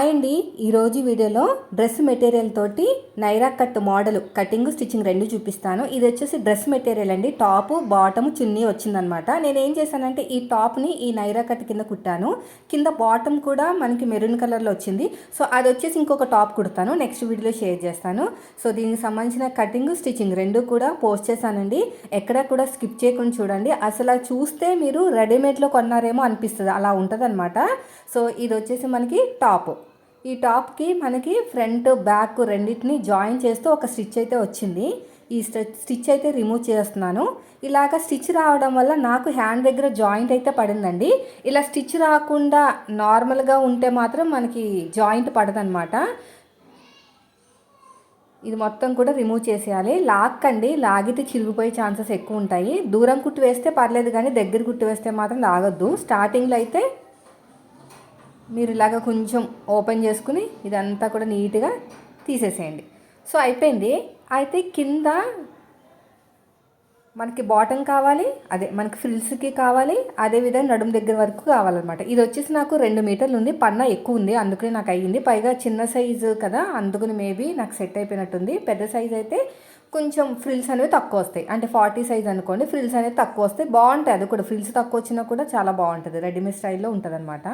Hi అండి ఈరోజు వీడియోలో డ్రెస్ మెటీరియల్ తోటి Naira cut model cutting stitching రెండు చూపిస్తాను. ఇది వచ్చేసి డ్రెస్ మెటీరియల్ అండి. టాప్ బాటమ్ చున్నీ వచ్చిందనమాట. నేను ఏం చేశానంటే ఈ టాప్ని ఈ నైరా కట్ కింద కుట్టాను. కింద బాటమ్ కూడా మనకి మెరూన్ కలర్లో వచ్చింది. సో అది వచ్చేసి ఇంకొక టాప్ కుడతాను. నెక్స్ట్ వీడియోలో షేర్ చేస్తాను. సో దీనికి సంబంధించిన కటింగ్ స్టిచ్చింగ్ రెండు కూడా పోస్ట్ చేశానండి. ఎక్కడ కూడా స్కిప్ చేయకుండా చూడండి. అసలు చూస్తే మీరు రెడీమేడ్లో కొన్నారేమో అనిపిస్తుంది. అలా ఉంటుంది సో ఇది వచ్చేసి మనకి టాప్. ఈ టాప్కి మనకి ఫ్రంట్ బ్యాక్ రెండింటిని జాయిన్ చేస్తూ ఒక స్టిచ్ అయితే వచ్చింది. ఈ స్టిచ్ అయితే రిమూవ్ చేస్తున్నాను. ఇలాగ స్టిచ్ రావడం వల్ల నాకు హ్యాండ్ దగ్గర జాయింట్ అయితే పడిందండి. ఇలా స్టిచ్ రాకుండా నార్మల్గా ఉంటే మాత్రం మనకి జాయింట్ పడదనమాట ఇది మొత్తం కూడా రిమూవ్ చేసేయాలి. లాక్కండి లాగితే చిరిగిపోయే ఛాన్సెస్ ఎక్కువ ఉంటాయి. దూరం కుట్టు వేస్తే పర్లేదు కానీ దగ్గర కుట్టు వేస్తే మాత్రం లాగొద్దు. స్టార్టింగ్లో అయితే మీరు ఇలాగ కొంచెం ఓపెన్ చేసుకుని ఇదంతా కూడా నీట్గా తీసేసేయండి. సో అయిపోయింది. అయితే కింద మనకి బాటమ్ కావాలి అదే మనకి ఫ్రిల్స్కి కావాలి అదేవిధంగా నడుము దగ్గర వరకు కావాలన్నమాట. ఇది వచ్చేసి నాకు రెండు మీటర్లు ఉంది పన్న ఎక్కువ ఉంది అందుకని నాకు అయ్యింది. పైగా చిన్న సైజు కదా అందుకని మేబీ నాకు సెట్ అయిపోయినట్టుంది. పెద్ద సైజ్ అయితే కొంచెం ఫ్రిల్స్ అనేవి తక్కువ వస్తాయి. అంటే ఫార్టీ సైజ్ అనుకోండి ఫ్రిల్స్ అనేది తక్కువ వస్తాయి. బాగుంటాయి అది కూడా ఫ్రిల్స్ తక్కువ వచ్చినా కూడా చాలా బాగుంటుంది. రెడీమేడ్ స్టైల్లో ఉంటుంది అనమాట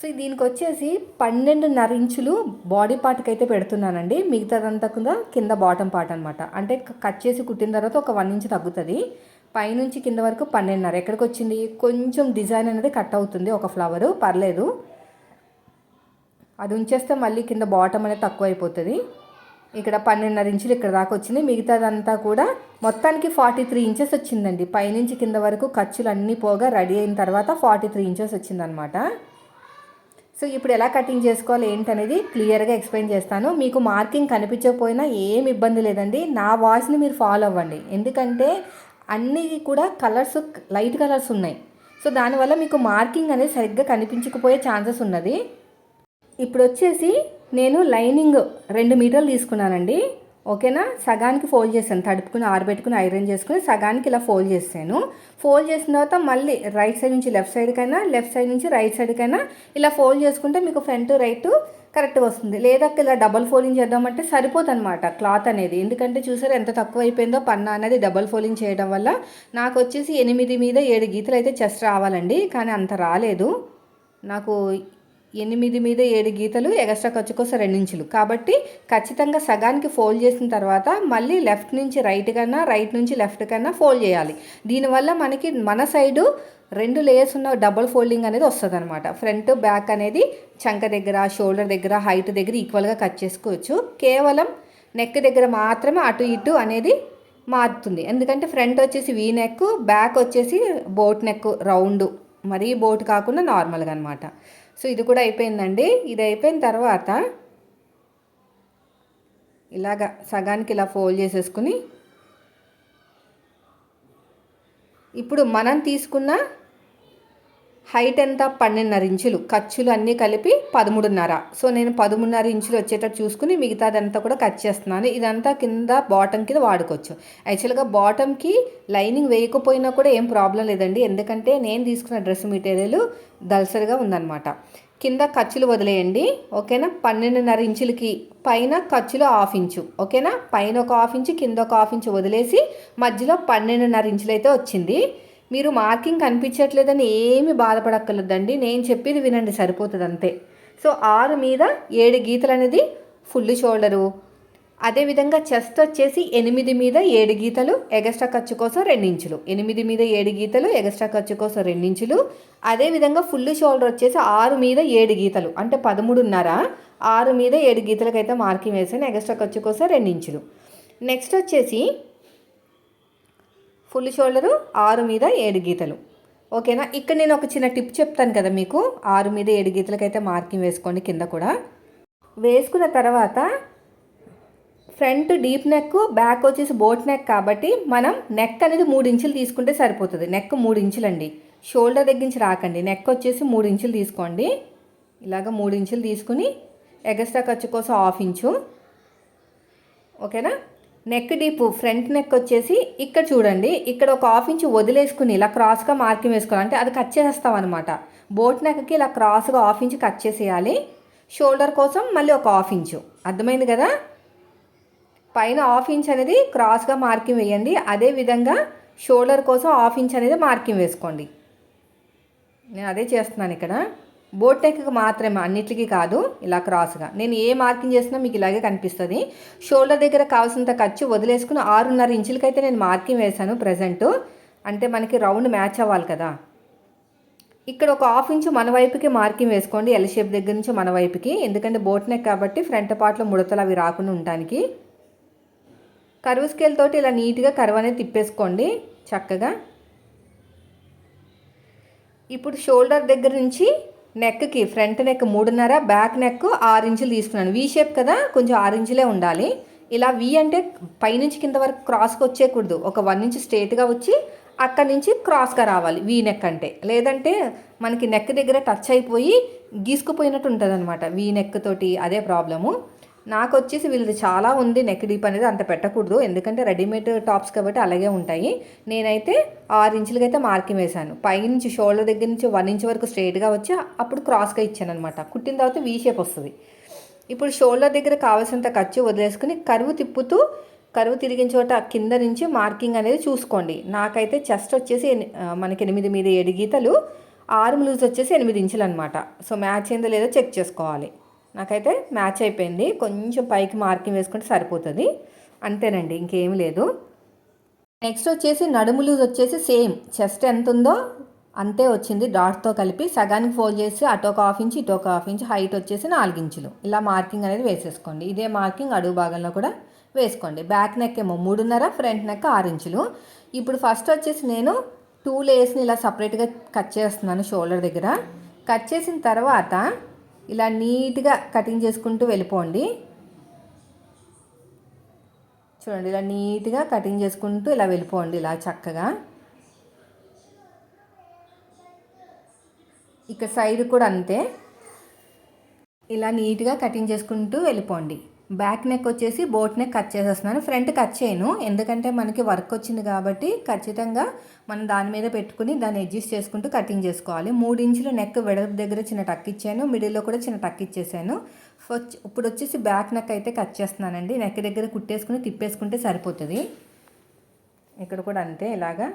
సో దీనికి వచ్చేసి పన్నెండున్నర ఇంచులు బాడీ పార్ట్కి అయితే పెడుతున్నానండి. మిగతాదంతా కూడా కింద బాటమ్ పార్ట్ అనమాట అంటే కట్ చేసి కుట్టిన తర్వాత ఒక వన్ ఇంచ్ తగ్గుతుంది. పైనుంచి కింద వరకు పన్నెండున్నర. ఎక్కడికి వచ్చింది కొంచెం డిజైన్ అనేది కట్ అవుతుంది ఒక ఫ్లవరు పర్లేదు. అది ఉంచేస్తే మళ్ళీ కింద బాటమ్ అనేది తక్కువ అయిపోతుంది ఇక్కడ పన్నెండున్నర ఇంచులు ఇక్కడ దాకా వచ్చింది. మిగతాదంతా కూడా మొత్తానికి ఫార్టీ త్రీ ఇంచెస్ వచ్చిందండి. పైనుంచి కింద వరకు ఖర్చులు అన్నీ పోగా రెడీ అయిన తర్వాత ఫార్టీ త్రీ ఇంచెస్ వచ్చిందనమాట సో ఇప్పుడు ఎలా కటింగ్ చేసుకోవాలి ఏంటనేది క్లియర్గా ఎక్స్ప్లెయిన్ చేస్తాను. మీకు మార్కింగ్ కనిపించకపోయినా ఏం ఇబ్బంది లేదండి. నా వాయిస్ని మీరు ఫాలో అవ్వండి. ఎందుకంటే అన్నీ కూడా కలర్స్ లైట్ కలర్స్ ఉన్నాయి. సో దానివల్ల మీకు మార్కింగ్ అనేది సరిగ్గా కనిపించకపోయే ఛాన్సెస్ ఉన్నది. ఇప్పుడు వచ్చేసి నేను లైనింగ్ రెండు మీటర్లు తీసుకున్నానండి. ఓకేనా? సగానికి ఫోల్డ్ చేశాను. తడుపుకుని ఆరబెట్టుకుని ఐరన్ చేసుకుని సగానికి ఇలా ఫోల్డ్ చేశాను. ఫోల్డ్ చేసిన తర్వాత మళ్ళీ రైట్ సైడ్ నుంచి లెఫ్ట్ సైడ్కైనా లెఫ్ట్ సైడ్ నుంచి రైట్ సైడ్కైనా ఇలా ఫోల్డ్ చేసుకుంటే మీకు ఫ్రంట్ రైట్ కరెక్ట్గా వస్తుంది. లేదా ఇలా డబల్ ఫోల్డింగ్ చేద్దామంటే సరిపోతుంది అనమాట క్లాత్ అనేది. ఎందుకంటే చూసారు ఎంత తక్కువ అయిపోయిందో పన్నా అనేది డబల్ ఫోల్డింగ్ చేయడం వల్ల. నాకు వచ్చేసి ఎనిమిది మీద ఏడు గీతలు అయితే చెస్ట్ రావాలండి. కానీ అంత రాలేదు. నాకు ఎనిమిది మీద ఏడు గీతలు ఎగస్ట్రా ఖర్చు కోసం రెండించులు. కాబట్టి ఖచ్చితంగా సగానికి ఫోల్డ్ చేసిన తర్వాత మళ్ళీ లెఫ్ట్ నుంచి రైట్ కన్నా రైట్ నుంచి లెఫ్ట్ కన్నా ఫోల్డ్ చేయాలి. దీనివల్ల మనకి మన సైడు రెండు లేయర్స్ ఉన్న డబుల్ ఫోల్డింగ్ అనేది వస్తుంది అనమాట ఫ్రంట్ బ్యాక్ అనేది చంక దగ్గర షోల్డర్ దగ్గర హైట్ దగ్గర ఈక్వల్గా కట్ చేసుకోవచ్చు. కేవలం నెక్ దగ్గర మాత్రమే అటు ఇటు అనేది మారుతుంది. ఎందుకంటే ఫ్రంట్ వచ్చేసి వీ నెక్ బ్యాక్ వచ్చేసి బోట్ నెక్ రౌండ్. మరీ బోట్ కాకుండా నార్మల్గా అనమాట సో ఇది కూడా అయిపోయిందండి. ఇది అయిపోయిన తర్వాత ఇలాగ సగానికి ఇలా ఫోల్డ్ చేసేసుకుని ఇప్పుడు మనం తీసుకున్న హైట్ ఎంత? పన్నెండున్నర ఇంచులు. ఖర్చులు అన్నీ కలిపి పదమూడున్నర. సో నేను పదమూడున్నర ఇంచులు వచ్చేటట్టు చూసుకుని మిగతాదంతా కూడా కట్ చేస్తున్నాను. ఇదంతా కింద బాటమ్ కింద వాడుకోవచ్చు. యాక్చువల్గా బాటమ్కి లైనింగ్ వేయకపోయినా కూడా ఏం ప్రాబ్లం లేదండి. ఎందుకంటే నేను తీసుకున్న డ్రెస్ మెటీరియల్ దల్సరిగా ఉందన్నమాట. కింద ఖర్చులు వదిలేయండి. ఓకేనా? పన్నెండున్నర ఇంచులకి పైన ఖర్చులు హాఫ్ ఇంచు. ఓకేనా? పైన ఒక హాఫ్ ఇంచు కింద ఒక హాఫ్ ఇంచు వదిలేసి మధ్యలో పన్నెండున్నర ఇంచులైతే వచ్చింది. మీరు మార్కింగ్ కనిపించట్లేదని ఏమి బాధపడక్కర్లేదండి. నేను చెప్పేది వినండి సరిపోతుంది అంతే. సో ఆరు మీద ఏడు గీతలు అనేది ఫుల్ షోల్డరు. అదేవిధంగా చెస్ట్ వచ్చేసి ఎనిమిది మీద ఏడు గీతలు ఎగస్ట్రా ఖర్చు కోసం రెండించులు ఎనిమిది మీద ఏడు గీతలు ఎగస్ట్రా ఖర్చు కోసం రెండించులు అదేవిధంగా ఫుల్ షోల్డర్ వచ్చేసి ఆరు మీద ఏడు గీతలు. అంటే పదమూడున్నర ఆరు మీద ఏడు గీతలకైతే మార్కింగ్ వేసాను ఎగస్ట్రా ఖర్చు కోసం రెండించులు నెక్స్ట్ వచ్చేసి ఫుల్ షోల్డరు ఆరు మీద ఏడు గీతలు. ఓకేనా? ఇక్కడ నేను ఒక చిన్న టిప్ చెప్తాను కదా మీకు. ఆరు మీద ఏడు గీతలకైతే మార్కింగ్ వేసుకోండి కింద కూడా. వేసుకున్న తర్వాత ఫ్రంట్ డీప్ నెక్ బ్యాక్ వచ్చేసి బోట్ నెక్ కాబట్టి మనం నెక్ అనేది మూడు ఇంచులు తీసుకుంటే సరిపోతుంది. నెక్ మూడు ఇంచులు అండి షోల్డర్ దగ్గర నుంచి రాకండి. నెక్ వచ్చేసి మూడు ఇంచులు తీసుకోండి. ఇలాగ మూడు ఇంచులు తీసుకుని ఎగస్ట్రా ఖర్చు కోసం హాఫ్ ఇంచు. ఓకేనా? నెక్ డీప్ ఫ్రంట్ నెక్ వచ్చేసి ఇక్కడ చూడండి. ఇక్కడ ఒక హాఫ్ ఇంచ్ వదిలేసుకుని ఇలా క్రాస్గా మార్కింగ్ వేసుకోవాలి. అంటే అది కట్ చేసేస్తాం అనమాట బోట్ నెక్కి ఇలా క్రాస్గా హాఫ్ ఇంచ్ కట్ చేసేయాలి. షోల్డర్ కోసం మళ్ళీ ఒక హాఫ్ ఇంచు. అర్థమైంది కదా? పైన హాఫ్ ఇంచ్ అనేది క్రాస్గా మార్కింగ్ వేయండి. అదేవిధంగా షోల్డర్ కోసం హాఫ్ ఇంచ్ అనేది మార్కింగ్ వేసుకోండి. నేను అదే చేస్తున్నాను ఇక్కడ. బోట్ నెక్కి మాత్రమే అన్నిటికీ కాదు ఇలా క్రాస్గా. నేను ఏ మార్కింగ్ చేసినా మీకు ఇలాగే కనిపిస్తుంది. షోల్డర్ దగ్గర కావాల్సినంత ఖర్చు వదిలేసుకుని ఆరున్నర ఇంచులకైతే నేను మార్కింగ్ వేశాను ప్రజెంట్. అంటే మనకి రౌండ్ మ్యాచ్ అవ్వాలి కదా. ఇక్కడ ఒక హాఫ్ ఇంచు మన వైపుకి మార్కింగ్ వేసుకోండి. ఎల్ షేప్ దగ్గర నుంచి మన వైపుకి. ఎందుకంటే బోట్ నెక్ కాబట్టి ఫ్రంట్ పార్ట్లో ముడతలు అవి రాకుండా ఉండటానికి. కరువు స్కేల్ తోటి ఇలా నీట్గా కరువు అనేది తిప్పేసుకోండి చక్కగా. ఇప్పుడు షోల్డర్ దగ్గర నుంచి నెక్కి ఫ్రంట్ నెక్ మూడున్నర బ్యాక్ నెక్ ఆరు ఇంచులు తీసుకున్నాను. వీ షేప్ కదా కొంచెం ఆరు ఇంచులే ఉండాలి. ఇలా వి అంటే పైనుంచి కింద వరకు క్రాస్కి వచ్చేయకూడదు. ఒక వన్ ఇంచ్ స్ట్రేట్గా వచ్చి అక్కడి నుంచి క్రాస్గా రావాలి వీ నెక్ అంటే. లేదంటే మనకి నెక్ దగ్గర టచ్ అయిపోయి గీసుకుపోయినట్టు ఉంటుంది అనమాట వీ నెక్ తోటి అదే ప్రాబ్లము. నాకు వచ్చేసి వీళ్ళది చాలా ఉంది నెక్ డీప్ అనేది అంత పెట్టకూడదు. ఎందుకంటే రెడీమేడ్ టాప్స్ కాబట్టి అలాగే ఉంటాయి. నేనైతే ఆరు ఇంచులకి అయితే మార్కింగ్ వేశాను. పైనుంచి షోల్డర్ దగ్గర నుంచి వన్ ఇంచ్ వరకు స్ట్రైట్గా వచ్చి అప్పుడు క్రాస్గా ఇచ్చాను అనమాట కుట్టిన తర్వాత వీ షేప్ వస్తుంది. ఇప్పుడు షోల్డర్ దగ్గర కావాల్సినంత ఖర్చు వదిలేసుకుని కరువు తిప్పుతూ కరువు తిరిగిన చోట కింద నుంచి మార్కింగ్ అనేది చూసుకోండి. నాకైతే చెస్ట్ వచ్చేసి మనకి ఎనిమిది మీద ఏడు గీతలు ఆర్మ్ లూజ్ వచ్చేసి ఎనిమిది ఇంచులు అనమాట సో మ్యాచ్ అయిందో లేదో చెక్ చేసుకోవాలి. నాకైతే మ్యాచ్ అయిపోయింది. కొంచెం పైకి మార్కింగ్ వేసుకుంటే సరిపోతుంది. అంతేనండి ఇంకేం లేదు. నెక్స్ట్ వచ్చేసి నడుము లూజ్ వచ్చేసి సేమ్. చెస్ట్ ఎంత ఉందో అంతే వచ్చింది డాట్తో కలిపి. సగానికి ఫోల్డ్ చేసి అటు ఒక హాఫ్ ఇంచ్ ఇటు ఒక హాఫ్ ఇంచ్ హైట్ వచ్చేసి నాలుగు ఇంచులు. ఇలా మార్కింగ్ అనేది వేసేసుకోండి. ఇదే మార్కింగ్ అడుగు భాగంలో కూడా వేసుకోండి. బ్యాక్ నెక్ ఏమో మూడున్నర ఫ్రంట్ నెక్ ఆరు ఇంచులు. ఇప్పుడు ఫస్ట్ వచ్చేసి నేను టూ లేయర్స్ని ఇలా సపరేట్గా కట్ చేస్తున్నాను షోల్డర్ దగ్గర. కట్ చేసిన తర్వాత ఇలా నీట్గా కటింగ్ చేసుకుంటూ వెళ్ళిపోండి. చూడండి ఇలా నీట్గా కటింగ్ చేసుకుంటూ ఇలా వెళ్ళిపోండి ఇలా చక్కగా. ఇక సైడ్ కూడా అంతే. ఇలా నీట్గా కటింగ్ చేసుకుంటూ వెళ్ళిపోండి. బ్యాక్ నెక్ వచ్చేసి బోట్ నెక్ కట్ చేసేస్తున్నాను. ఫ్రంట్ కట్ చేయను. ఎందుకంటే మనకి వర్క్ వచ్చింది కాబట్టి ఖచ్చితంగా మనం దాని మీద పెట్టుకుని దాన్ని అడ్జస్ట్ చేసుకుంటూ కటింగ్ చేసుకోవాలి. మూడు ఇంచులు నెక్ వెడల్పు దగ్గర చిన్న టక్ ఇచ్చాను. మిడిల్లో కూడా చిన్న టక్ ఇచ్చేసాను. ఇప్పుడు వచ్చేసి బ్యాక్ నెక్ అయితే కట్ చేస్తున్నానండి. నెక్ దగ్గర కుట్టేసుకుని తిప్పేసుకుంటే సరిపోతుంది. ఇక్కడ కూడా అంతే ఇలాగా.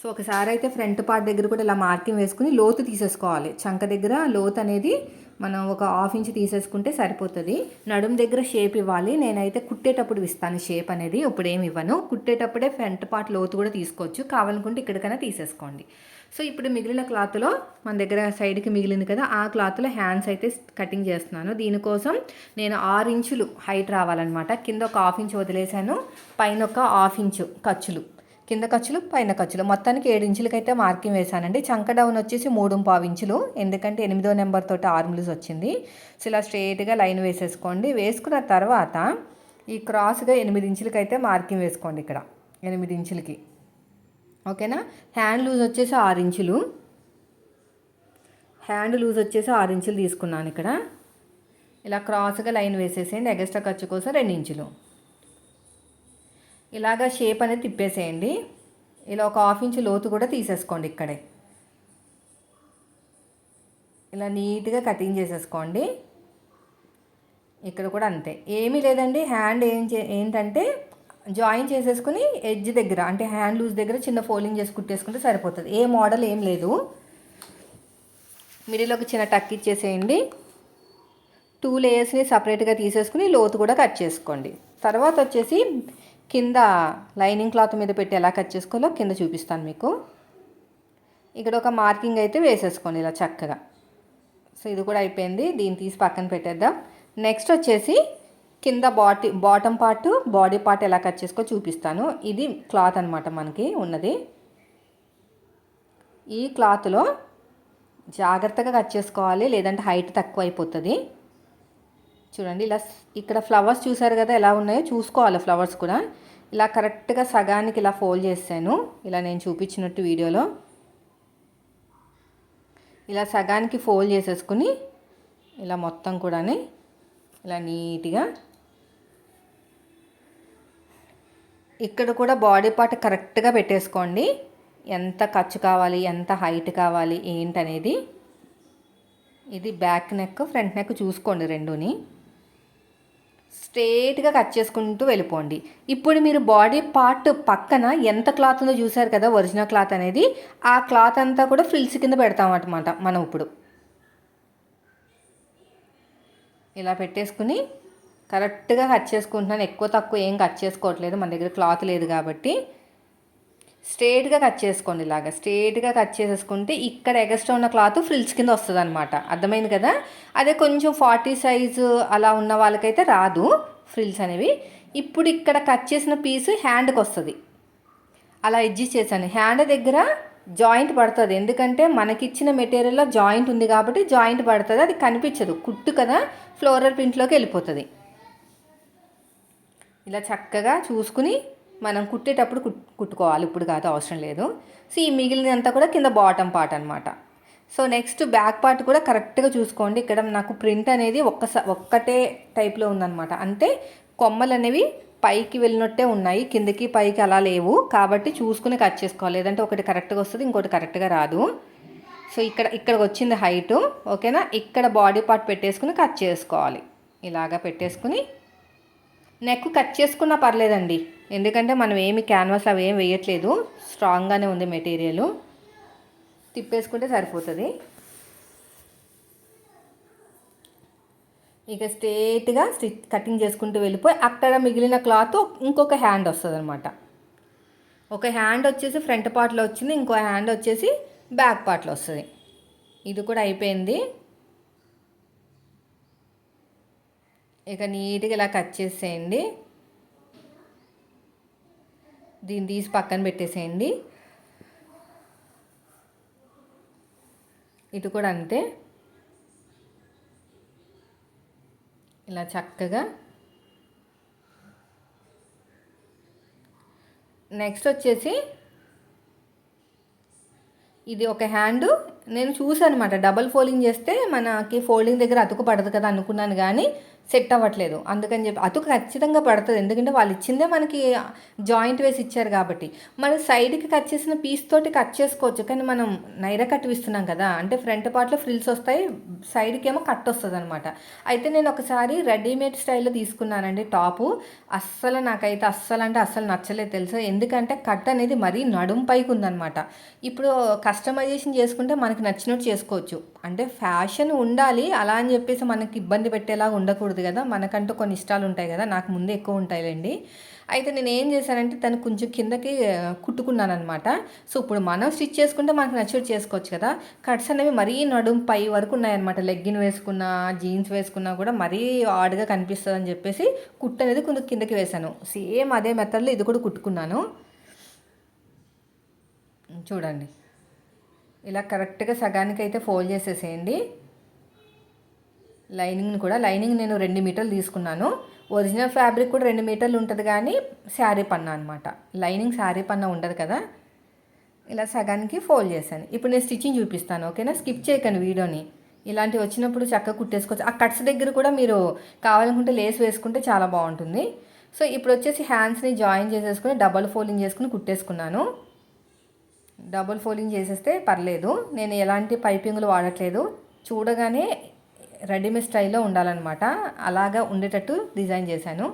సో ఒకసారి అయితే ఫ్రంట్ పార్ట్ దగ్గర కూడా ఇలా మార్కింగ్ వేసుకుని లోతు తీసేసుకోవాలి. చంక దగ్గర లోతు అనేది మనం ఒక హాఫ్ ఇంచ్ తీసేసుకుంటే సరిపోతుంది. నడుం దగ్గర షేప్ ఇవ్వాలి. నేనైతే కుట్టేటప్పుడు ఇస్తాను షేప్ అనేది. ఇప్పుడు ఏమి ఇవ్వను. కుట్టేటప్పుడే ఫ్రంట్ పార్ట్ లోతు కూడా తీసుకోవచ్చు. కావాలనుకుంటే ఇక్కడికైనా తీసేసుకోండి. సో ఇప్పుడు మిగిలిన క్లాత్లో మన దగ్గర సైడ్కి మిగిలింది కదా ఆ క్లాత్లో హ్యాండ్స్ అయితే కటింగ్ చేస్తున్నాను. దీనికోసం నేను ఆరు ఇంచులు హైట్ రావాలన్నమాట. కింద ఒక హాఫ్ ఇంచ్ వదిలేసాను. పైన ఒక హాఫ్ ఇంచు ఖర్చులు. కింద ఖర్చులు పైన ఖర్చులు. మొత్తానికి ఏడు ఇంచులకైతే మార్కింగ్ వేశానండి. చంక డౌన్ వచ్చేసి మూడు పావు ఇంచులు. ఎందుకంటే ఎనిమిదో నెంబర్ తోటి ఆర్మ్లూస్ వచ్చింది. సో ఇలా స్ట్రేట్గా లైన్ వేసేసుకోండి. వేసుకున్న తర్వాత ఈ క్రాస్గా ఎనిమిది ఇంచులకైతే మార్కింగ్ వేసుకోండి ఇక్కడ. ఎనిమిది ఇంచులకి. ఓకేనా? హ్యాండ్ లూజ్ వచ్చేసి ఆరు ఇంచులు. హ్యాండ్ లూజ్ వచ్చేసి ఆరు ఇంచులు తీసుకున్నాను ఇక్కడ. ఇలా క్రాస్గా లైన్ వేసేసేయండి. ఎగస్ట్రా ఖర్చు కోసం రెండు ఇంచులు. ఇలాగా షేప్ అనేది తిప్పేసేయండి. ఇలా ఒక హాఫ్ ఇంచ్ లోతు కూడా తీసేసుకోండి ఇక్కడే. ఇలా నీట్గా కటింగ్ చేసేసుకోండి. ఇక్కడ కూడా అంతే. ఏమీ లేదండి. హ్యాండ్ ఏం చే ఏంటంటే జాయిన్ చేసేసుకుని ఎడ్జ్ దగ్గర అంటే హ్యాండ్ లూజ్ దగ్గర చిన్న ఫోల్డింగ్ చేసి కుట్టేసుకుంటే సరిపోతుంది. ఏ మోడల్ ఏం లేదు. మిడిల్ ఒక చిన్న టక్ ఇచ్చేసేయండి. టూ లేయర్స్ని సపరేట్గా తీసేసుకుని లోతు కూడా కట్ చేసుకోండి. తర్వాత వచ్చేసి కింద లైనింగ్ క్లాత్ మీద పెట్టి ఎలా కట్ చేసుకోవాలో కింద చూపిస్తాను మీకు. ఇక్కడ ఒక మార్కింగ్ అయితే వేసేసుకోండి ఇలా చక్కగా. సో ఇది కూడా అయిపోయింది. దీన్ని తీసి పక్కన పెట్టేద్దాం. నెక్స్ట్ వచ్చేసి కింద బాటి బాటమ్ పార్ట్ బాడీ పార్ట్ ఎలా కట్ చేసుకో చూపిస్తాను. ఇది క్లాత్ అనమాట మనకి ఉన్నది. ఈ క్లాత్లో జాగ్రత్తగా కట్ చేసుకోవాలి లేదంటే హైట్ తక్కువ అయిపోతుంది చూడండి ఇలా ఇక్కడ ఫ్లవర్స్ చూసారు కదా ఎలా ఉన్నాయో? చూసుకోవాలి ఫ్లవర్స్ కూడా. ఇలా కరెక్ట్గా సగానికి ఇలా ఫోల్డ్ చేశాను. ఇలా నేను చూపించినట్టు వీడియోలో. ఇలా సగానికి ఫోల్డ్ చేసేసుకుని ఇలా మొత్తం కూడా ఇలా నీట్గా. ఇక్కడ కూడా బాడీ పార్ట్ కరెక్ట్గా పెట్టేసుకోండి. ఎంత ఖర్చు కావాలి ఎంత హైట్ కావాలి ఏంటనేది. ఇది బ్యాక్ నెక్ ఫ్రంట్ నెక్ చూసుకోండి రెండుని. స్ట్రేట్గా కట్ చేసుకుంటూ వెళ్ళిపోండి. ఇప్పుడు మీరు బాడీ పార్ట్ పక్కన ఎంత క్లాత్ ఉందో చూసారు కదా ఒరిజినల్ క్లాత్ అనేది ఆ క్లాత్ అంతా కూడా ఫ్రిల్స్ కింద పెడతాం అనమాట మనం ఇప్పుడు. ఇలా పెట్టేసుకుని కరెక్ట్గా కట్ చేసుకుంటున్నాను. ఎక్కువ తక్కువ ఏం కట్ చేసుకోవట్లేదు. మన దగ్గర క్లాత్ లేదు కాబట్టి. స్ట్రేట్గా కట్ చేసుకోండి ఇలాగా. స్ట్రేట్గా కట్ చేసేసుకుంటే ఇక్కడ ఎగస్ట్రా ఉన్న క్లాత్ ఫ్రిల్స్ కింద వస్తుంది అనమాట అర్థమైంది కదా? అదే కొంచెం ఫార్టీ సైజు అలా ఉన్న వాళ్ళకైతే రాదు ఫ్రిల్స్ అనేవి. ఇప్పుడు ఇక్కడ కట్ చేసిన పీస్ హ్యాండ్కి వస్తుంది. అలా అడ్జస్ట్ చేశాను. హ్యాండ్ దగ్గర జాయింట్ పడుతుంది. ఎందుకంటే మనకిచ్చిన మెటీరియల్లో జాయింట్ ఉంది కాబట్టి జాయింట్ పడుతుంది. అది కనిపించదు. కుట్టు కదా? ఫ్లోరల్ ప్రింట్లోకి వెళ్ళిపోతుంది. ఇలా చక్కగా చూసుకుని మనం కుట్టేటప్పుడు కుట్టుకోవాలి. ఇప్పుడు కాదు అవసరం లేదు. సో ఈ మిగిలినంతా కూడా కింద బాటమ్ పార్ట్ అనమాట సో నెక్స్ట్ బ్యాక్ పార్ట్ కూడా కరెక్ట్గా చూసుకోండి. ఇక్కడ నాకు ప్రింట్ అనేది ఒక్కసా ఒక్కటే టైప్లో ఉందన్నమాట. అంటే కొమ్మలు అనేవి పైకి వెళ్ళినట్టే ఉన్నాయి. కిందకి పైకి అలా లేవు. కాబట్టి చూసుకుని కట్ చేసుకోవాలి. లేదంటే ఒకటి కరెక్ట్గా వస్తుంది ఇంకోటి కరెక్ట్గా రాదు. సో ఇక్కడ ఇక్కడికి వచ్చింది హైటు. ఓకేనా? ఇక్కడ బాడీ పార్ట్ పెట్టేసుకుని కట్ చేసుకోవాలి. ఇలాగా పెట్టేసుకుని నెక్ కట్ చేసుకున్నా పర్లేదండి. ఎందుకంటే మనం ఏమి క్యాన్వాస్ అవి ఏం వేయట్లేదు. స్ట్రాంగ్గానే ఉంది మెటీరియల్. తిప్పేసుకుంటే సరిపోతుంది. ఇక స్ట్రేట్గా స్టిచ్ కటింగ్ చేసుకుంటూ వెళ్ళిపోయి అక్కడ మిగిలిన క్లాత్ ఇంకొక హ్యాండ్ వస్తుంది అనమాట ఒక హ్యాండ్ వచ్చేసి ఫ్రంట్ పార్ట్లో వచ్చింది ఇంకో హ్యాండ్ వచ్చేసి బ్యాక్ పార్ట్లో వస్తుంది. ఇది కూడా అయిపోయింది. ఇక నీట్గా ఇలా కట్ చేసేయండి. దీన్ని తీసి పక్కన పెట్టేసేయండి. ఇది కూడా అంతే. ఇలా చక్కగా. నెక్స్ట్ వచ్చేసి ఇది ఒక హ్యాండ్. నేను చూసాను అనమాట డబల్ ఫోల్డింగ్ చేస్తే మనకి ఫోల్డింగ్ దగ్గర అతుకు పడదు కదా అనుకున్నాను కానీ సెట్ అవ్వట్లేదు. అందుకని చెప్పి అతుకు ఖచ్చితంగా పడుతుంది. ఎందుకంటే వాళ్ళు ఇచ్చిందే మనకి జాయింట్ వేసి ఇచ్చారు కాబట్టి. మనం సైడ్కి కట్ చేసిన పీస్ తోటి కట్ చేసుకోవచ్చు. కానీ మనం నైరా కట్ ఇస్తున్నాం కదా అంటే ఫ్రంట్ పార్ట్లో ఫ్రిల్స్ వస్తాయి సైడ్కి ఏమో కట్ వస్తుంది అనమాట అయితే నేను ఒకసారి రెడీమేడ్ స్టైల్లో తీసుకున్నానండి టాపు. అస్సలు నాకైతే అస్సలు అంటే అస్సలు నచ్చలేదు తెలుసు? ఎందుకంటే కట్ అనేది మరీ నడుం పైకి ఉందనమాట ఇప్పుడు కస్టమైజేషన్ చేసుకుంటే మనకి నచ్చినట్టు చేసుకోవచ్చు. అంటే ఫ్యాషన్ ఉండాలి అలా అని చెప్పేసి మనకి ఇబ్బంది పెట్టేలాగా ఉండకూడదు కదా. మనకంటూ కొన్ని ఇష్టాలు ఉంటాయి కదా. నాకు ముందే ఎక్కువ ఉంటాయిలేండి. అయితే నేను ఏం చేశానంటే తను కొంచెం కిందకి కుట్టుకున్నాను అనమాట సో ఇప్పుడు మనం స్టిచ్ చేసుకుంటే మనకు నచ్చేట్టు చేసుకోవచ్చు కదా. కట్స్ అనేవి మరీ నడుం పై వరకు ఉన్నాయన్నమాట. లెగ్గిన్ వేసుకున్నా జీన్స్ వేసుకున్నా కూడా మరీ ఆడుగా కనిపిస్తుంది అని చెప్పేసి కుట్టు అనేది కొంచెం కిందకి వేశాను. సేమ్ అదే మెథడ్లో ఇది కూడా కుట్టుకున్నాను. చూడండి. ఇలా కరెక్ట్గా సగానికి అయితే ఫోల్డ్ చేసేసేయండి. లైనింగ్ని కూడా లైనింగ్ నేను రెండు మీటర్లు తీసుకున్నాను. ఒరిజినల్ ఫ్యాబ్రిక్ కూడా రెండు మీటర్లు ఉంటుంది కానీ శారీ పన్న అనమాట లైనింగ్ శారీ పన్న ఉండదు కదా. ఇలా సగానికి ఫోల్డ్ చేశాను. ఇప్పుడు నేను స్టిచ్చింగ్ చూపిస్తాను ఓకేనా? స్కిప్ చేయకండి వీడియోని. ఇలాంటివి వచ్చినప్పుడు చక్కగా కుట్టేసుకోవచ్చు. ఆ కట్స్ దగ్గర కూడా మీరు కావాలనుకుంటే లేస్ వేసుకుంటే చాలా బాగుంటుంది. సో ఇప్పుడు వచ్చేసి హ్యాండ్స్ని జాయిన్ చేసేసుకుని డబల్ ఫోల్డింగ్ చేసుకుని కుట్టేసుకున్నాను. డబుల్ ఫోల్డింగ్ చేసేస్తే పర్లేదు. నేను ఎలాంటి పైపింగ్లు వాడట్లేదు. చూడగానే రెడీమేడ్ స్టైల్లో ఉండాలన్నమాట. అలాగా ఉండేటట్టు డిజైన్ చేశాను.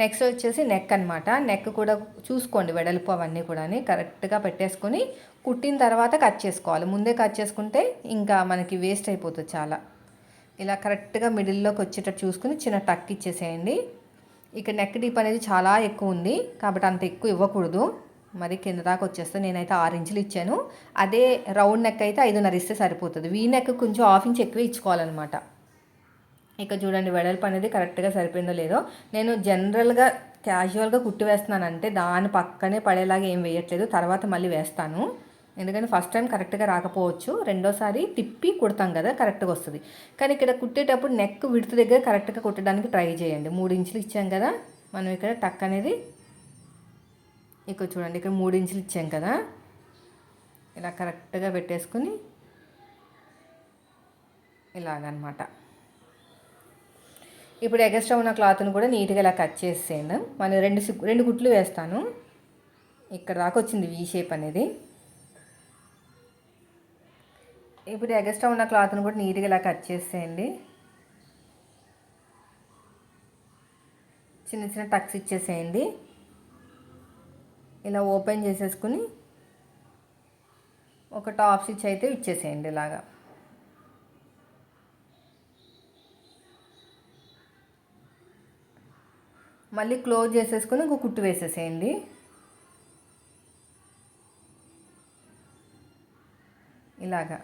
నెక్స్ట్ వచ్చేసి నెక్ అనమాట నెక్ కూడా చూసుకోండి వెడల్పు అవన్నీ కూడా కరెక్ట్గా పెట్టేసుకొని కుట్టిన తర్వాత కట్ చేసుకోవాలి. ముందే కట్ చేసుకుంటే ఇంకా మనకి వేస్ట్ అయిపోతుంది చాలా. ఇలా కరెక్ట్గా మిడిల్లోకి వచ్చేటట్టు చూసుకుని చిన్న టక్ ఇచ్చేసేయండి. ఇక నెక్ డీప్ అనేది చాలా ఎక్కువ ఉంది కాబట్టి అంత ఎక్కువ ఇవ్వకూడదు. మరి కింద దాకా వచ్చేస్తే నేనైతే ఆరు ఇంచులు ఇచ్చాను. అదే రౌండ్ నెక్ అయితే ఐదున్నర ఇస్తే సరిపోతుంది. వీ నెక్ కొంచెం హాఫ్ ఇంచ్ ఎక్కువ ఇచ్చుకోవాలన్నమాట. ఇక చూడండి వెడల్పు అనేది కరెక్ట్గా సరిపోయిందో లేదో. నేను జనరల్గా క్యాజువల్గా కుట్టి వేస్తున్నాను అంటే దాని పక్కనే పడేలాగా ఏం వేయట్లేదు. తర్వాత మళ్ళీ వేస్తాను. ఎందుకంటే ఫస్ట్ టైం కరెక్ట్గా రాకపోవచ్చు. రెండోసారి తిప్పి కుడతాం కదా కరెక్ట్గా వస్తుంది. కానీ ఇక్కడ కుట్టేటప్పుడు నెక్ విడుతు దగ్గర కరెక్ట్గా కుట్టడానికి ట్రై చేయండి. మూడు ఇంచులు ఇచ్చాం కదా మనం ఇక్కడ టక్ అనేది ఇక్కడ చూడండి ఇక్కడ మూడు ఇంచులు ఇచ్చాం కదా. ఇలా కరెక్ట్గా పెట్టేసుకుని ఇలాగనమాట. ఇప్పుడు ఎగస్ట్రా ఉన్న క్లాత్ని కూడా నీట్గా ఇలా కట్ చేసేయండి. మనం రెండు రెండు గుట్లు వేస్తాను. ఇక్కడ దాకా వచ్చింది వీ షేప్ అనేది. ఇప్పుడు ఎగస్ట్రా ఉన్న క్లాత్ని కూడా నీట్గా ఇలా కట్ చేసేయండి. చిన్న చిన్న టక్స్ ఇచ్చేసేయండి. ఇలా ఓపెన్ చేసేసుకుని ఒక టాప్ స్టిచ్ అయితే ఇచ్చేసేయండి ఇలాగా. మళ్ళీ క్లోజ్ చేసేసుకొని ఇంకో కుట్టు వేసేసేయండి. ఇలాగా.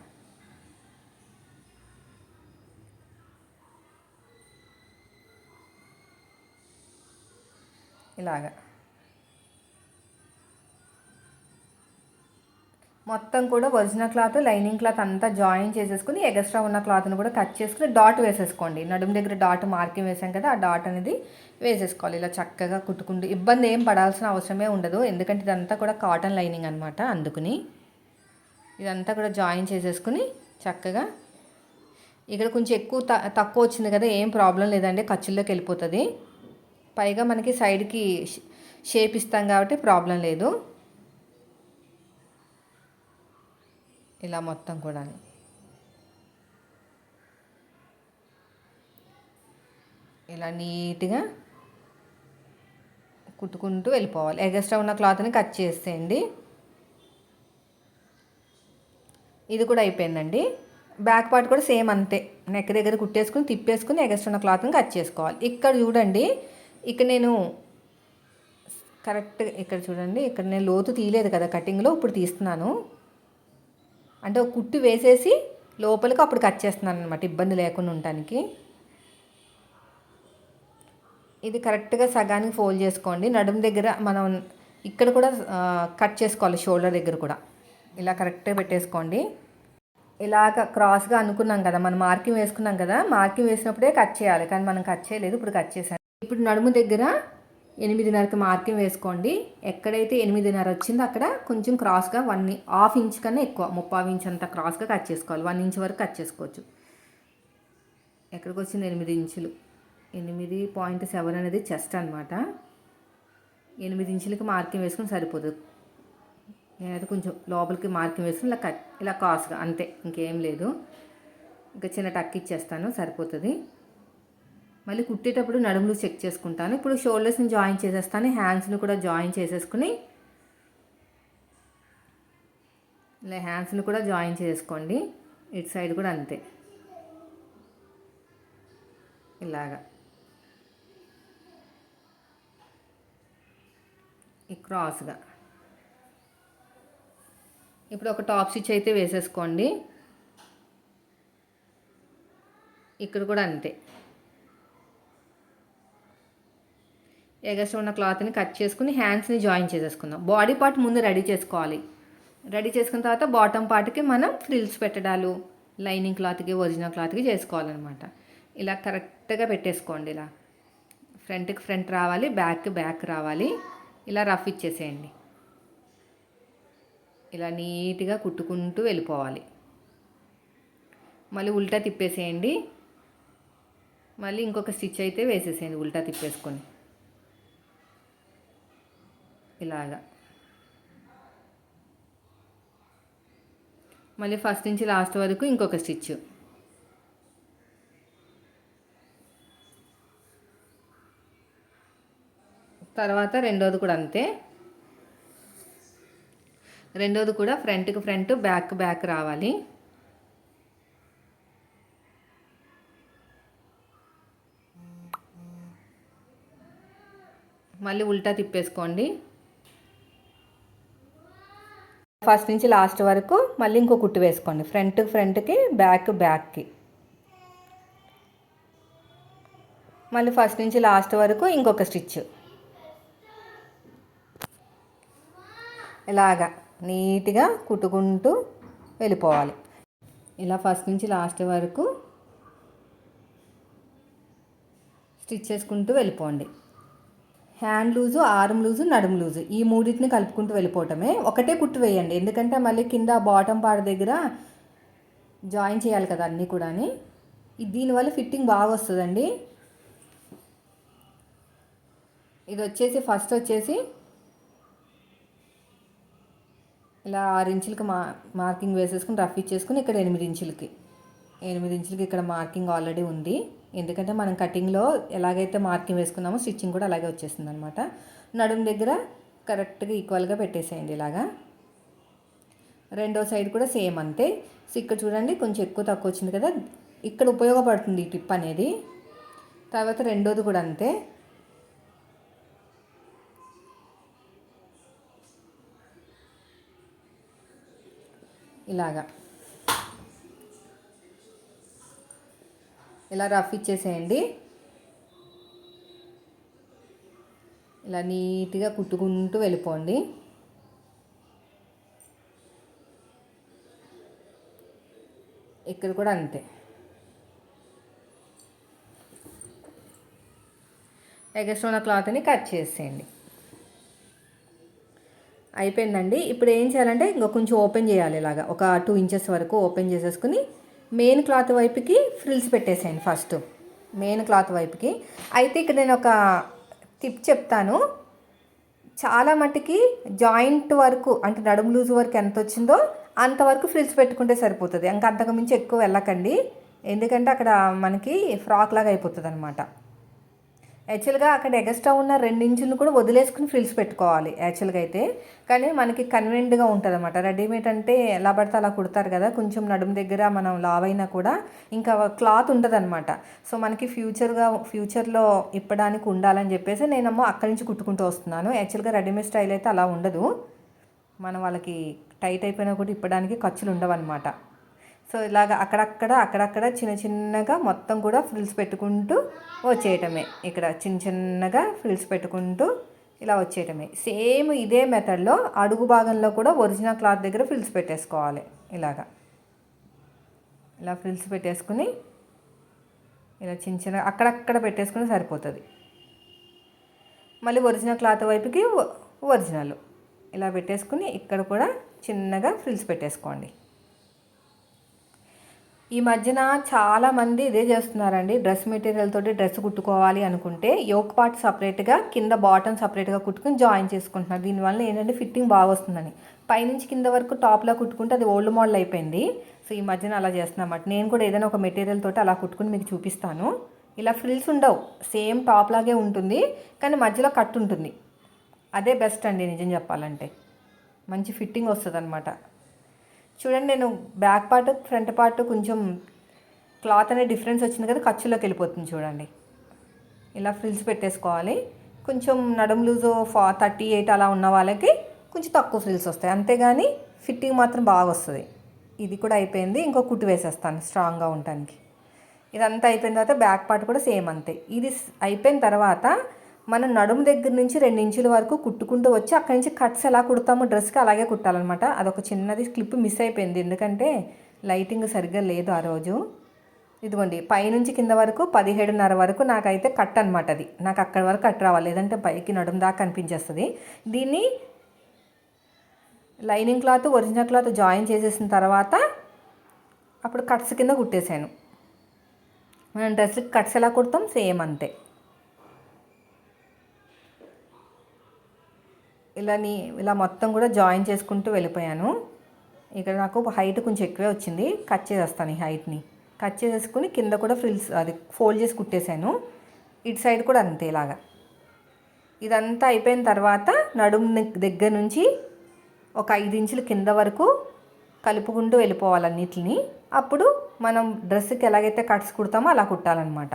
ఇలాగా. మొత్తం కూడా ఒరిజినల్ క్లాత్ లైనింగ్ క్లాత్ అంతా జాయిన్ చేసేసుకుని ఎగస్ట్రా ఉన్న క్లాత్ని కూడా కట్ చేసుకుని డాట్ వేసేసుకోండి. నడుము దగ్గర డాట్ మార్కింగ్ వేసాం కదా ఆ డాట్ అనేది వేసేసుకోవాలి. ఇలా చక్కగా కుట్టుకుంటూ ఇబ్బంది ఏం పడాల్సిన అవసరమే ఉండదు. ఎందుకంటే ఇదంతా కూడా కాటన్ లైనింగ్ అనమాట అందుకుని. ఇదంతా కూడా జాయిన్ చేసేసుకుని చక్కగా ఇక్కడ కొంచెం ఎక్కువ తక్కువ వచ్చింది కదా ఏం ప్రాబ్లం లేదండి ఖర్చుల్లోకి వెళ్ళిపోతుంది. పైగా మనకి సైడ్కి షేప్ ఇస్తాం కాబట్టి ప్రాబ్లం లేదు. ఇలా మొత్తం కూడా ఇలా నీట్గా కుట్టుకుంటూ వెళ్ళిపోవాలి. ఎగస్ట్రా ఉన్న క్లాత్ని కట్ చేసేయండి. ఇది కూడా అయిపోయిందండి. బ్యాక్ పార్ట్ కూడా సేమ్ అంతే. నెక్ దగ్గర కుట్టేసుకుని తిప్పేసుకుని ఎగస్ట్రా ఉన్న క్లాత్ని కట్ చేసుకోవాలి. ఇక్కడ చూడండి ఇక్కడ నేను కరెక్ట్ ఇక్కడ చూడండి ఇక్కడ నేను లోతు తీయలేదు కదా కటింగ్లో ఇప్పుడు తీస్తున్నాను. అంటే ఒక కుట్టు వేసేసి లోపలికి అప్పుడు కట్ చేస్తున్నాను అనమాట ఇబ్బంది లేకుండా ఉండటానికి. ఇది కరెక్ట్గా సగానికి ఫోల్డ్ చేసుకోండి. నడుము దగ్గర మనం ఇక్కడ కూడా కట్ చేసుకోవాలి షోల్డర్ దగ్గర కూడా. ఇలా కరెక్ట్గా పెట్టేసుకోండి. ఇలాగ క్రాస్గా అనుకున్నాం కదా మనం మార్కింగ్ వేసుకున్నాం కదా మార్కింగ్ వేసినప్పుడే కట్ చేయాలి. కానీ మనం కట్ చేయలేదు ఇప్పుడు కట్ చేసాను ఇప్పుడు నడుము దగ్గర ఎనిమిదిన్నరకి మార్కింగ్ వేసుకోండి. ఎక్కడైతే ఎనిమిదిన్నర వచ్చిందో అక్కడ కొంచెం క్రాస్గా వన్ హాఫ్ ఇంచ్ కన్నా ఎక్కువ ముప్పై ఇంచ్ అంత క్రాస్గా కట్ చేసుకోవాలి. వన్ ఇంచ్ వరకు కట్ చేసుకోవచ్చు. ఎక్కడికి వచ్చింది ఎనిమిది ఇంచులు. ఎనిమిది పాయింట్ సెవెన్ అనేది చెస్ట్ అనమాట ఎనిమిది ఇంచులకి మార్కింగ్ వేసుకుని సరిపోతుంది నేనైతే కొంచెం లోపలికి మార్కింగ్ వేసుకుని ఇలా కట్ ఇలా కాస్గా అంతే ఇంకేం లేదు. ఇంకా చిన్న టక్ ఇచ్చేస్తాను సరిపోతుంది. మళ్ళీ కుట్టేటప్పుడు నడుములు చెక్ చేసుకుంటాను. ఇప్పుడు షోల్డర్స్ని జాయిన్ చేసేస్తాను. హ్యాండ్స్ని కూడా జాయిన్ చేసేసుకుని ఇలా హ్యాండ్స్ని కూడా జాయిన్ చేసుకోండి. ఇటు సైడ్ కూడా అంతే. ఇలాగా. ఈ క్రాస్గా ఇప్పుడు ఒక టాప్ స్టిచ్ అయితే వేసేసుకోండి. ఇక్కడ కూడా అంతే. ఎగస్ట్ ఉన్న క్లాత్ని కట్ చేసుకుని హ్యాండ్స్ని జాయిన్ చేసేసుకుందాం. బాడీ పార్ట్ ముందు రెడీ చేసుకోవాలి. రెడీ చేసుకున్న తర్వాత బాటమ్ పార్ట్కి మనం ఫ్రిల్స్ పెట్టడాలు లైనింగ్ క్లాత్కి ఒరిజినల్ క్లాత్కి చేసుకోవాలన్నమాట. ఇలా కరెక్ట్గా పెట్టేసుకోండి ఇలా. ఫ్రంట్కి ఫ్రంట్ రావాలి బ్యాక్ బ్యాక్ రావాలి. ఇలా రఫ్ ఇచ్చేసేయండి. ఇలా నీట్గా కుట్టుకుంటూ వెళ్ళిపోవాలి. మళ్ళీ ఉల్టా తిప్పేసేయండి. మళ్ళీ ఇంకొక స్టిచ్ అయితే వేసేసేయండి ఉల్టా తిప్పేసుకొని. ఇలాగా. మళ్ళీ ఫస్ట్ నుంచి లాస్ట్ వరకు ఇంకొక స్టిచ్ తర్వాత రెండోది కూడా అంతే. రెండోది కూడా ఫ్రంట్కి ఫ్రంట్ బ్యాక్ బ్యాక్ రావాలి. మళ్ళీ ఉల్టా తిప్పేసుకోండి. ఫస్ట్ నుంచి లాస్ట్ వరకు మళ్ళీ ఇంకో కుట్టు వేసుకోండి. ఫ్రంట్ ఫ్రంట్కి బ్యాక్ బ్యాక్కి మళ్ళీ ఫస్ట్ నుంచి లాస్ట్ వరకు ఇంకొక స్టిచ్. ఇలాగా నీట్గా కుట్టుకుంటూ వెళ్ళిపోవాలి. ఇలా ఫస్ట్ నుంచి లాస్ట్ వరకు స్టిచ్ చేసుకుంటూ వెళ్ళిపోండి. హ్యాండ్ లూజు ఆర్మ్ లూజు నడుము లూజు. ఈ మూడింటిని కలుపుకుంటూ వెళ్ళిపోవటమే. ఒకటే కుట్టు వేయండి. ఎందుకంటే మళ్ళీ కింద బాటమ్ పార్ట్ దగ్గర జాయిన్ చేయాలి కదా అన్నీ కూడా దీనివల్ల ఫిట్టింగ్ బాగా వస్తుందండి. ఇది వచ్చేసి ఫస్ట్ వచ్చేసి ఇలా ఆరు ఇంచులకి మా మార్కింగ్ వేసేసుకుని రఫ్ ఇచ్చేసుకుని ఇక్కడ ఎనిమిది ఇంచులకి. ఎనిమిది ఇంచులకి ఇక్కడ మార్కింగ్ ఆల్రెడీ ఉంది. ఎందుకంటే మనం కటింగ్లో ఎలాగైతే మార్కింగ్ వేసుకున్నామో స్టిచ్చింగ్ కూడా అలాగే వచ్చేస్తుంది అనమాట నడుము దగ్గర కరెక్ట్గా ఈక్వల్గా పెట్టేసేయండి ఇలాగా. రెండో సైడ్ కూడా సేమ్ అంతే. సో ఇక్కడ చూడండి కొంచెం ఎక్కువ తక్కువ వచ్చింది కదా. ఇక్కడ ఉపయోగపడుతుంది ఈ టిప్ అనేది. తర్వాత రెండోది కూడా అంతే. ఇలాగా. ఇలా రఫ్ ఇచ్చేసేయండి. ఇలా నీట్గా కుట్టుకుంటూ వెళ్ళిపోండి. ఇక్కడ కూడా అంతే. ఎగస్ట్రా ఉన్న క్లాత్ని కట్ చేసేయండి. అయిపోయిందండి. ఇప్పుడు ఏం చేయాలంటే ఇంకా కొంచెం ఓపెన్ చేయాలి ఇలాగా. ఒక టూ ఇంచెస్ వరకు ఓపెన్ చేసేసుకుని మెయిన్ క్లాత్ వైపుకి ఫ్రిల్స్ పెట్టేసేయండి ఫస్ట్. మెయిన్ క్లాత్ వైపుకి. అయితే ఇక్కడ నేను ఒక టిప్ చెప్తాను. చాలా మట్టుకి జాయింట్ వరకు అంటే నడుము లూజ్ వరకు ఎంత వచ్చిందో అంతవరకు ఫ్రిల్స్ పెట్టుకుంటే సరిపోతుంది. ఇంకా అంతకు మించి ఎక్కువ వెళ్ళకండి. ఎందుకంటే అక్కడ మనకి ఫ్రాక్ లాగా అయిపోతుంది అనమాట యాక్చువల్గా అక్కడ ఎగస్ట్రా ఉన్న రెండు ఇంచులు కూడా వదిలేసుకుని ఫ్రిల్స్ పెట్టుకోవాలి యాక్చువల్గా అయితే. కానీ మనకి కన్వీనియంట్గా ఉంటుంది అనమాట రెడీమేడ్ అంటే ఎలా పడితే అలా కుడతారు కదా కొంచెం నడుము దగ్గర మనం లావ్ అయినా కూడా ఇంకా క్లాత్ ఉంటుంది అనమాట సో మనకి ఫ్యూచర్గా ఫ్యూచర్లో ఇప్పడానికి ఉండాలని చెప్పేసి నేనమ్మో అక్కడి నుంచి కుట్టుకుంటూ వస్తున్నాను. యాక్చువల్గా రెడీమేడ్ స్టైల్ అయితే అలా ఉండదు. మనం వాళ్ళకి టైట్ అయిపోయినా కూడా ఇప్పడానికి ఖర్చులు ఉండవన్నమాట. సో ఇలాగ అక్కడక్కడ అక్కడక్కడ చిన్న చిన్నగా మొత్తం కూడా ఫ్రిల్స్ పెట్టుకుంటూ వచ్చేయటమే. ఇక్కడ చిన్న చిన్నగా ఫ్రిల్స్ పెట్టుకుంటూ ఇలా వచ్చేయటమే. సేమ్ ఇదే మెథడ్లో అడుగు భాగంలో కూడా ఒరిజినల్ క్లాత్ దగ్గర ఫ్రిల్స్ పెట్టేసుకోవాలి ఇలాగా. ఇలా ఫ్రిల్స్ పెట్టేసుకుని ఇలా చిన్న చిన్న అక్కడక్కడ పెట్టేసుకుని సరిపోతుంది. మళ్ళీ ఒరిజినల్ క్లాత్ వైపుకి ఒరిజినల్. ఇలా పెట్టేసుకుని ఇక్కడ కూడా చిన్నగా ఫ్రిల్స్ పెట్టేసుకోండి. ఈ మధ్యన చాలామంది ఇదే చేస్తున్నారండి. డ్రెస్ మెటీరియల్ తోటి డ్రెస్ కుట్టుకోవాలి అనుకుంటే యోక్ పార్ట్ సపరేట్గా కింద బాటమ్ సపరేట్గా కుట్టుకుని జాయిన్ చేసుకుంటున్నారు. దీనివల్ల ఏంటంటే ఫిట్టింగ్ బాగా వస్తుందని. పైనుంచి కింద వరకు టాప్లో కుట్టుకుంటే అది ఓల్డ్ మోడల్ అయిపోయింది. సో ఈ మధ్యన అలా చేస్తున్నమాట నేను కూడా ఏదైనా ఒక మెటీరియల్ తోటి అలా కుట్టుకుని మీకు చూపిస్తాను. ఇలా ఫ్రిల్స్ ఉండవు. సేమ్ టాప్ లాగే ఉంటుంది. కానీ మధ్యలో కట్ ఉంటుంది. అదే బెస్ట్ అండి నిజం చెప్పాలంటే. మంచి ఫిట్టింగ్ వస్తుంది అనమాట చూడండి నేను బ్యాక్ పార్ట్ ఫ్రంట్ పార్ట్ కొంచెం క్లాత్ అనే డిఫరెన్స్ వచ్చింది కదా ఖర్చులోకి వెళ్ళిపోతుంది చూడండి. ఇలా ఫ్రిల్స్ పెట్టేసుకోవాలి. కొంచెం నడుము లూజు ఫా థర్టీ ఎయిట్ అలా ఉన్న వాళ్ళకి కొంచెం తక్కువ ఫ్రిల్స్ వస్తాయి. అంతేగాని ఫిట్టింగ్ మాత్రం బాగా వస్తుంది. ఇది కూడా అయిపోయింది. ఇంకో కుట్టు వేసేస్తాను స్ట్రాంగ్గా ఉండటానికి. ఇదంతా అయిపోయిన తర్వాత బ్యాక్ పార్ట్ కూడా సేమ్ అంతే. ఇది అయిపోయిన తర్వాత మనం నడుము దగ్గర నుంచి రెండు ఇంచుల వరకు కుట్టుకుంటూ వచ్చి అక్కడి నుంచి కట్స్ ఎలా కుడతామో డ్రెస్కి అలాగే కుట్టాలన్నమాట. అదొక చిన్నది క్లిప్ మిస్ అయిపోయింది. ఎందుకంటే లైటింగ్ సరిగ్గా లేదు ఆ రోజు. ఇదిగోండి పైనుంచి కింద వరకు పదిహేడున్నర వరకు నాకైతే కట్ అనమాట అది. నాకు అక్కడి వరకు కట్ రావాలి. లేదంటే పైకి నడుము దాకా కనిపించేస్తుంది దీన్ని lining cloth original cloth join చేసేసిన తర్వాత అప్పుడు కట్స్ కింద కుట్టేశాను. మనం డ్రెస్కి కట్స్ ఎలా కుడతాం? సేమ్ అంతే. ఇలా నీ ఇలా మొత్తం కూడా జాయిన్ చేసుకుంటూ వెళ్ళిపోయాను. ఇక్కడ నాకు హైట్ కొంచెం ఎక్కువే వచ్చింది. కట్ చేసేస్తాను ఈ హైట్ని. కట్ చేసేసుకుని కింద కూడా ఫ్రిల్స్ అది ఫోల్డ్ చేసి కుట్టేశాను. ఇటు సైడ్ కూడా అంతే ఇలాగా. ఇదంతా అయిపోయిన తర్వాత నడుము దగ్గర నుంచి ఒక ఐదు ఇంచుల కింద వరకు కలుపుకుంటూ వెళ్ళిపోవాలి అన్నిటిని. అప్పుడు మనం డ్రెస్కి ఎలాగైతే కట్స్ కుడతామో అలా కుట్టాలన్నమాట.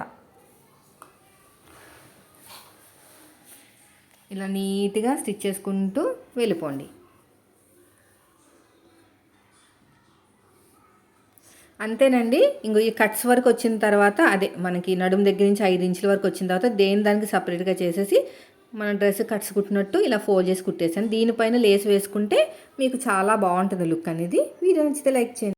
ఇలా నీట్గా స్టిచ్ చేసుకుంటూ వెళ్ళిపోండి. అంతేనండి ఇంకో ఈ కట్స్ వరకు వచ్చిన తర్వాత అదే మనకి నడుము దగ్గర నుంచి ఐదు ఇంచుల వరకు వచ్చిన తర్వాత దేని దానికి సపరేట్గా చేసేసి మన డ్రెస్ కట్స్ కుట్టినట్టు ఇలా ఫోల్డ్ చేసి కుట్టేసాను. దీనిపైన లేస్ వేసుకుంటే మీకు చాలా బాగుంటుంది లుక్ అనేది. వీడియో నచ్చితే లైక్ చేయండి.